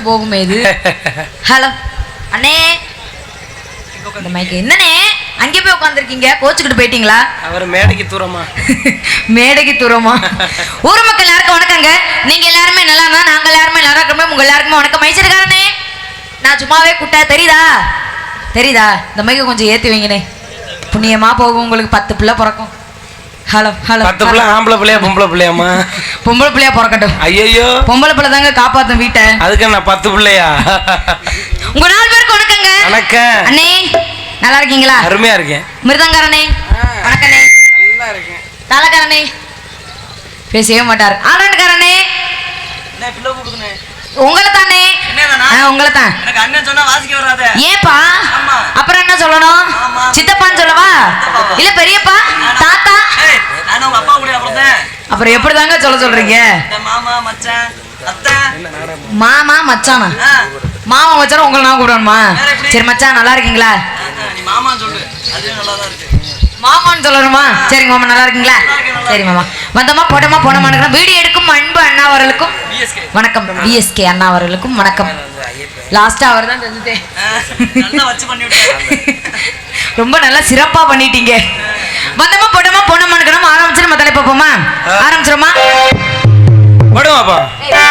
எல்லாத்துக்குள்ளேயும் போகுமே இது. ஹலோ. அண்ணே. இந்த மைக்கு என்னண்ணே? அங்கே போய் உட்காந்துருக்கீங்க கோச்சுக்கிட்டு போயிட்டீங்களா? அவர் மேடைக்கு தூரமா? மேடைக்கு தூரமா? ஊர் மக்கள் எல்லாருக்கும் வணக்கங்க. நீங்க எல்லாருமே நல்லா இருந்தா நாங்க எல்லாருமே நல்லா இருக்கணும் உங்க எல்லாருக்குமே வணக்கம். மைச்சிருக்காரனே நான் சும்மாவே குட்டா தெரியுதா? தெரியுதா? இந்த மைக்க கொஞ்சம் ஏத்தி வைங்கண்ணே. புண்ணியமா போகும் உங்களுக்கு. பத்து பிள்ளை பிறக்கும். Hello hello. பத்து பிள்ளை ஆம்பளை பிள்ளையா பொம்பளை பிள்ளையாமா பொம்பளை பிள்ளையா பிறக்கட்டும். ஐயோ பொம்பளை பிள்ளை தாங்க காப்பாத்தும் வீட்டை. அதுக்கு என்ன பத்து பிள்ளையா? உங்க நாலு பேருக்கு வணக்கங்க. வணக்கம். அண்ணே நல்லா இருக்கீங்களா? அருமையா இருக்கேன். மிருதங்காரனே வணக்கண்ணே. நல்லா இருக்கேன். தாளக்காரனே. பேசவே மாட்டார். ஆனந்தக்காரனே உங்களை உங்களை தான் எனக்கு அண்ணன் சொன்னா வாசிக்க வராத. ஏப்பா. அப்புறம் என்ன சொல்லணும். சித்தப்பான்னு சொல்லவா? இல்ல பெரியப்பா? தாத்தா? நான் உங்க அப்பா கூட அப்புறம் அப்புறம் எப்படி தாங்க சொல்ல சொல்றீங்க? மாமா மச்சான் மாமா மச்சானா? மாமா மச்சான் உங்களை நான் கூப்பிடணுமா? சரி மச்சான் நல்லா இருக்கீங்களா? மாமா சொல்லு. அதுவே நல்லா தான் இருக்கு. மாமான்னு சொல்லணுமா? சரிங்க மாமா நல்லா இருக்கீங்களா? சரி மாமா. வந்தோமா போட்டோமா போனோமான்னு வீடியோ எடுக்கும் அன்பு அண்ணா அவர்களுக்கும் வணக்கம். பிஎஸ்கே அண்ணா அவர்களுக்கும் வணக்கம். லாஸ்டா அவர் தான் ரொம்ப நல்லா சிறப்பா பண்ணிட்டீங்க. வந்தோமா போட்டோமா போனோமான்னு நம்ம ஆரம்பிச்சு தலைப்பு பார்ப்போமா? ஆரம்பிச்சிருமா? படுவாப்பா ஆ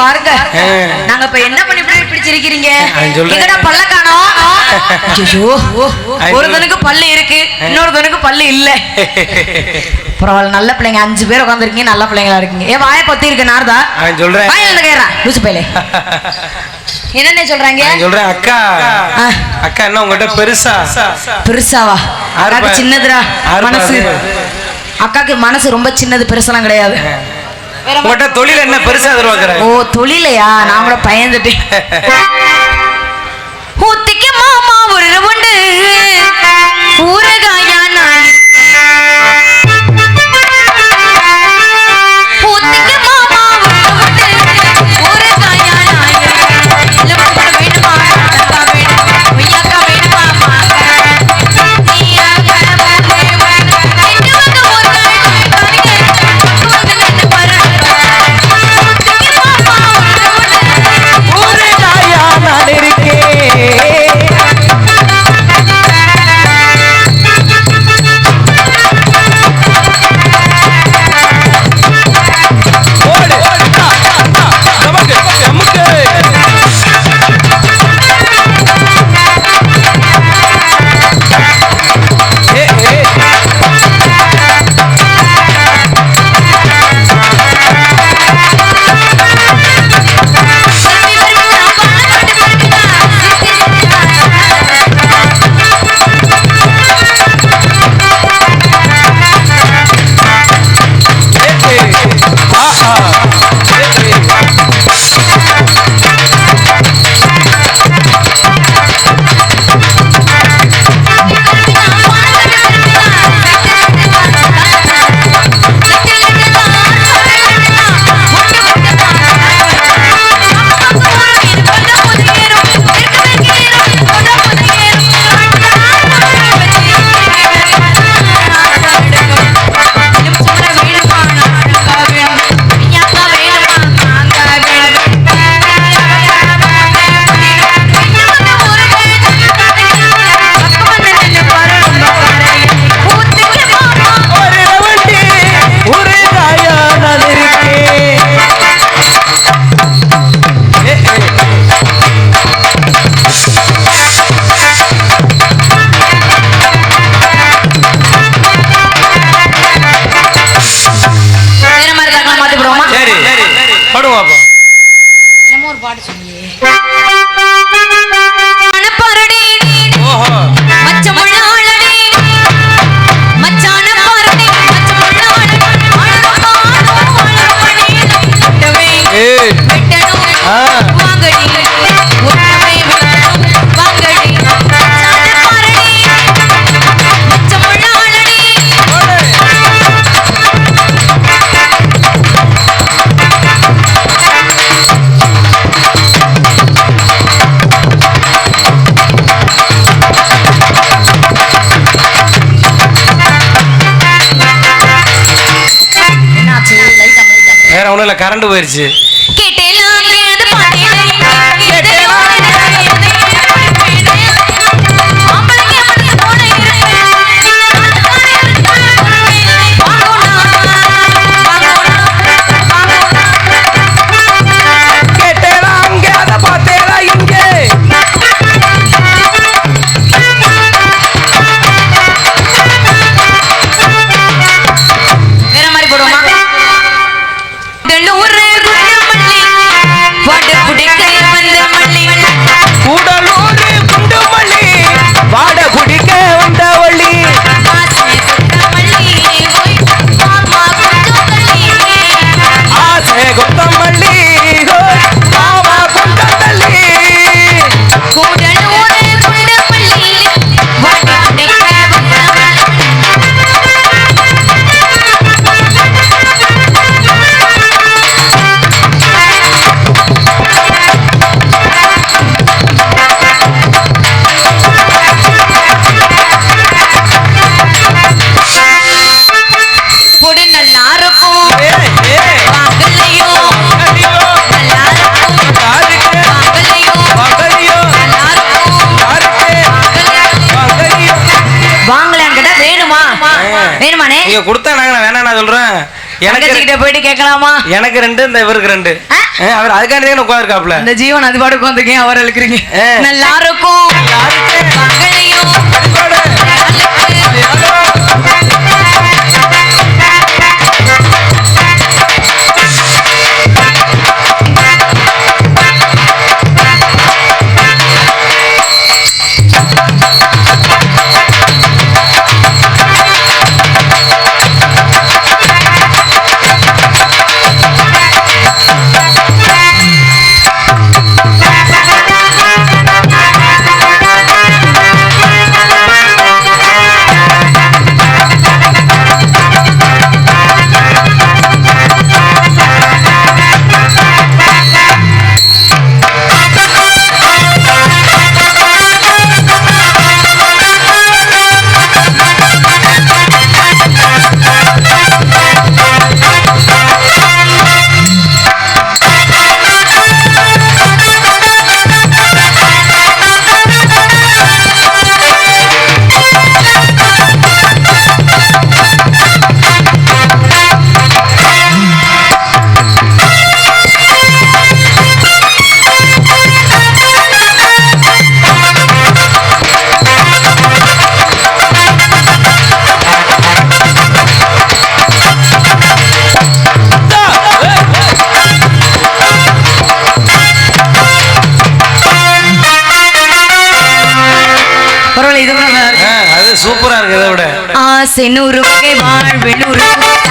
பாருங்க. நாங்க இப்ப என்ன பண்ணி பிள்ளை பிடிச்சிருக்கீங்க எங்கடா பல்ல காணோம்? ஐயோ. ஒருத்தனுக்கு பல்லு இருக்கு இன்னொருத்தனுக்கு பல்லு இல்ல. பரவாயில்ல நல்ல பிள்ளைங்க. அஞ்சு பேர் உட்காந்துருக்கீங்க நல்ல பிள்ளைங்களா இருக்கீங்க. ஏன் வாய பத்தி இருக்கு நார்தா? சொல்றேன். வாயில இருந்து கேறா லூசு பையலே. என்னென்ன சொல்றாங்க? சொல்றேன் அக்கா. அக்கா என்ன உங்ககிட்ட பெருசா? பெருசாவா? அக்கா சின்னதுடா மனசு. அக்காக்கு மனசு ரொம்ப சின்னது பெருசெல்லாம் கிடையாது. உங்கள்கிட்ட தொழில் என்ன பெருசா எதிர்பார்க்கிறேன் ஓ தொழிலையா? நான் கூட பயந்துட்டேன். ஊத்திக்கு மாமா ஒரு உண்டு. ஊரகாய என்னமோ ஒரு பாட்டு சொல்லு நடுவில் கரண்ட் போயிடுச்சு நீங்க கொடுத்தா நாங்க வேணாம் நான் சொல்றேன். எனக்கு கிட்ட போயிட்டு கேட்கலாமா? எனக்கு ரெண்டு இந்த இவருக்கு ரெண்டு. அவர் அதுக்காண்டி தான் உட்காந்துருக்காப்ல இந்த ஜீவன் அது பாட்டு உட்காந்துருக்கேன் அவர் அழுக்கிறீங்க. நல்லா இருக்கும் ஆசை நூறு வாழ்வில் வாழ்வு